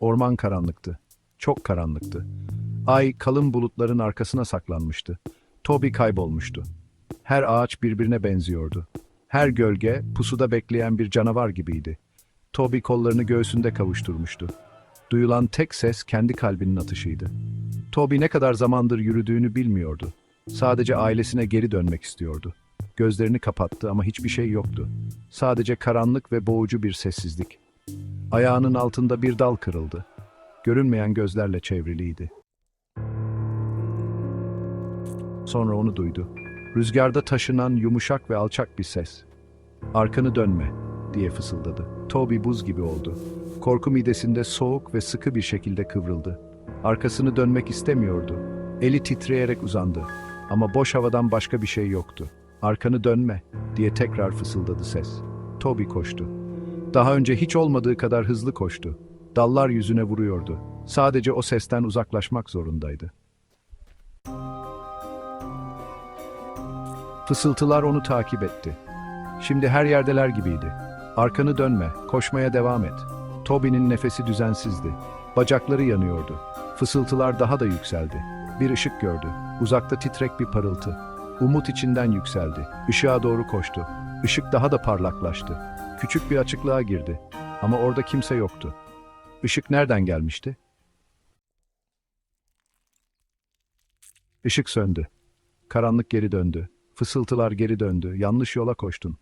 Orman karanlıktı. Çok karanlıktı. Ay kalın bulutların arkasına saklanmıştı. Toby kaybolmuştu. Her ağaç birbirine benziyordu. Her gölge pusuda bekleyen bir canavar gibiydi. Toby kollarını göğsünde kavuşturmuştu. Duyulan tek ses kendi kalbinin atışıydı. Toby ne kadar zamandır yürüdüğünü bilmiyordu. Sadece ailesine geri dönmek istiyordu. Gözlerini kapattı ama hiçbir şey yoktu. Sadece karanlık ve boğucu bir sessizlik. Ayağının altında bir dal kırıldı. Görünmeyen gözlerle çevriliydi. Sonra onu duydu. Rüzgarda taşınan yumuşak ve alçak bir ses. Arkanı dönme diye fısıldadı. Toby buz gibi oldu. Korku midesinde soğuk ve sıkı bir şekilde kıvrıldı. Arkasını dönmek istemiyordu. Eli titreyerek uzandı. Ama boş havadan başka bir şey yoktu. Arkanı dönme diye tekrar fısıldadı ses. Toby koştu. Daha önce hiç olmadığı kadar hızlı koştu. Dallar yüzüne vuruyordu. Sadece o sesten uzaklaşmak zorundaydı. Fısıltılar onu takip etti. Şimdi her yerdeler gibiydi. Arkanı dönme, koşmaya devam et. Toby'nin nefesi düzensizdi. Bacakları yanıyordu. Fısıltılar daha da yükseldi. Bir ışık gördü. Uzakta titrek bir parıltı. Umut içinden yükseldi. Işığa doğru koştu. Işık daha da parlaklaştı. Küçük bir açıklığa girdi. Ama orada kimse yoktu. Işık nereden gelmişti? Işık söndü. Karanlık geri döndü. Fısıltılar geri döndü. Yanlış yola koştun.